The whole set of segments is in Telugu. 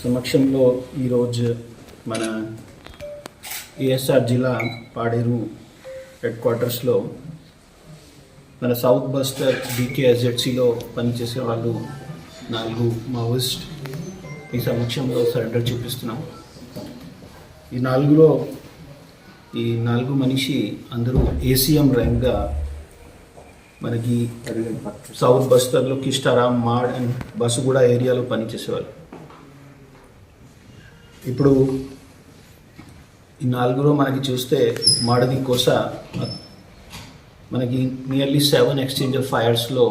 సమక్షంలో ఈరోజు మన ఏఎస్ఆర్ జిల్లా పాడేరు హెడ్ క్వార్టర్స్లో మన సౌత్ బస్టర్ బీకేఎస్జెడ్సీలో పనిచేసే వాళ్ళు నాలుగు మావోయిస్ట్ ఈ సమక్షంలో సరెండర్ చూపిస్తున్నాం. ఈ నాలుగులో ఈ నాలుగు మనిషి అందరూ ఏసీఎం ర్యాంక్గా మనకి సౌత్ బస్తర్లో కిష్టారాం మాడ్ అండ్ బసుగూడ ఏరియాలో పనిచేసేవాళ్ళు. ఇప్పుడు ఈ నాలుగులో మనకి చూస్తే మాడది కోస మనకి నియర్లీ సెవెన్ ఎక్స్చేంజ్ ఆఫ్ ఫైర్స్లో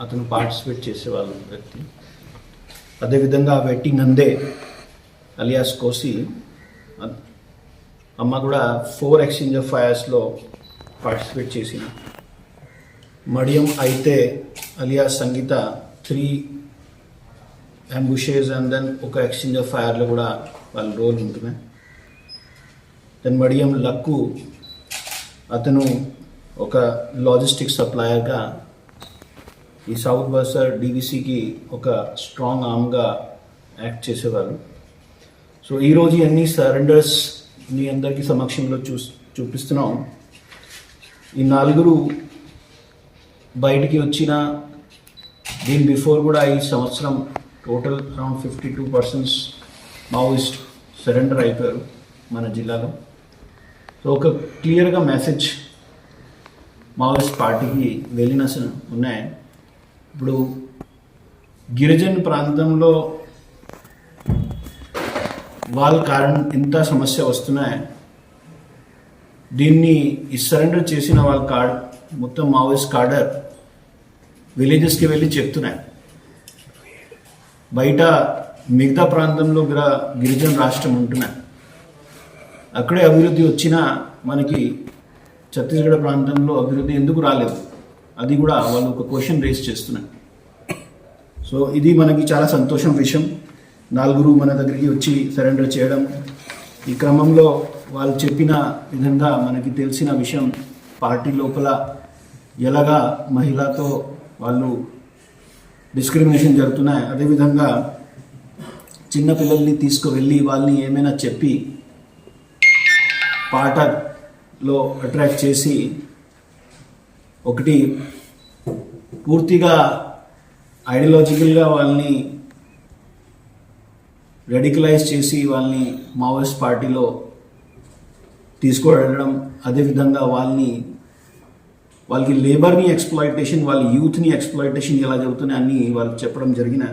అతను పార్టిసిపేట్ చేసేవాళ్ళు వ్యక్తి. అదేవిధంగా వెట్టి నందే అలియాస్ కోసి అమ్మ కూడా ఫోర్ ఎక్స్చేంజ్ ఆఫ్ ఫైర్స్లో పార్టిసిపేట్ చేసింది. మడియం అయితే alias Sangeetha three ambushes and then ఒక ఎక్స్చేంజ్ ఆఫ్ ఫైర్లో కూడా వాళ్ళ రోల్ ఉంటుంది. దెన్ మడియం లక్కు అతను ఒక లాజిస్టిక్ సప్లయర్గా ఈ సౌత్ బస్టర్ డీవీసీకి ఒక స్ట్రాంగ్ ఆర్మ్గా యాక్ట్ చేసేవారు. సో ఈరోజు అన్ని సరెండర్స్ మీ అందరికీ సమక్షంలో చూ చూపిస్తున్నాం. ఈ నలుగురు బయటికి వచ్చిన దీని బిఫోర్ కూడా ఈ సంవత్సరం total around fifty two persons Maoist surrender అయిపోయారు మన జిల్లాలో. సో ఒక క్లియర్గా మెసేజ్ మావోయిస్ట్ పార్టీకి వెళ్ళిన ఉన్నాయి. ఇప్పుడు గిరిజన ప్రాంతంలో వాళ్ళ కారణం ఇంత సమస్య వస్తున్నాయి. దీన్ని ఈ సరెండర్ చేసిన వాళ్ళ కార్డ్ మొత్తం మావోయిస్ట్ కార్డర్ విలేజెస్కి వెళ్ళి చెప్తున్నాయి. బయట మిగతా ప్రాంతంలో గ్ర గిరిజన రాష్ట్రం ఉంటున్నా. అక్కడే అభివృద్ధి వచ్చినా మనకి ఛత్తీస్గఢ ప్రాంతంలో అభివృద్ధి ఎందుకు రాలేదు? అది కూడా వాళ్ళు ఒక క్వశ్చన్ రేస్ చేస్తున్నారు. సో ఇది మనకి చాలా సంతోషం విషయం. నలుగురు మన దగ్గరికి వచ్చి సరెండర్ చేయడం. ఈ క్రమంలో వాళ్ళు చెప్పిన విధంగా మనకి తెలిసిన విషయం పార్టీ లోపల ఎలాగా మహిళతో వాళ్ళు డిస్క్రిమినేషన్ జరుగుతున్నాయి. అదేవిధంగా చిన్నపిల్లల్ని తీసుకువెళ్ళి వాళ్ళని ఏమైనా చెప్పి పాటలో అట్రాక్ట్ చేసి ఒకటి పూర్తిగా ఐడియాలజికల్గా వాళ్ళని రెడికలైజ్ చేసి వాళ్ళని మావోయిస్ట్ పార్టీలో తీసుకువెళ్ళడం అదేవిధంగా వాళ్ళని వాళ్ళకి లేబర్ని ఎక్స్ప్లాయిటేషన్ వాళ్ళ యూత్ని ఎక్స్ప్లాయిటేషన్ ఎలా జరుగుతున్నాయి అన్ని వాళ్ళకి చెప్పడం జరిగిన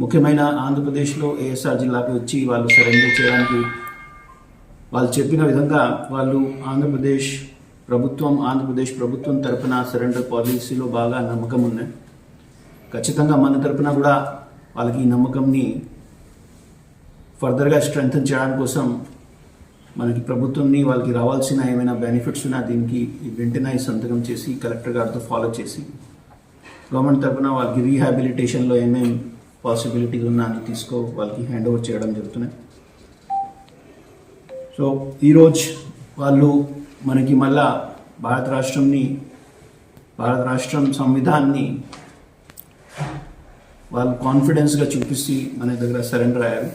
ముఖ్యమైన ఆంధ్రప్రదేశ్లో ఏఎస్ఆర్ జిల్లాకి వచ్చి వాళ్ళు సరెండర్ చేయడానికి వాళ్ళు చెప్పిన విధంగా వాళ్ళు ఆంధ్రప్రదేశ్ ప్రభుత్వం ఆంధ్రప్రదేశ్ ప్రభుత్వం తరపున సరెండర్ పాలసీలో బాగా నమ్మకం ఉన్నాయి. ఖచ్చితంగా మన తరపున కూడా వాళ్ళకి ఈ నమ్మకంని ఫర్దర్గా స్ట్రెంగ్తన్ చేయడం కోసం మనకి ప్రభుత్వంని వాళ్ళకి రావాల్సిన ఏమైనా బెనిఫిట్స్ ఉన్నా దీనికి వెంటనే సంతకం చేసి కలెక్టర్ గారితో ఫాలో చేసి గవర్నమెంట్ తరపున వాళ్ళకి రీహాబిలిటేషన్లో ఏమేమి పాసిబిలిటీలు ఉన్నా అని తీసుకో వాళ్ళకి హ్యాండ్ ఓవర్ చేయడం జరుగుతున్నాయి. సో ఈరోజు వాళ్ళు మనకి మళ్ళా భారత రాష్ట్రంని భారత రాష్ట్రం సంవిధాన్ని వాళ్ళు కాన్ఫిడెన్స్గా చూపిస్తే మన దగ్గర సరెండర్ అయ్యారు.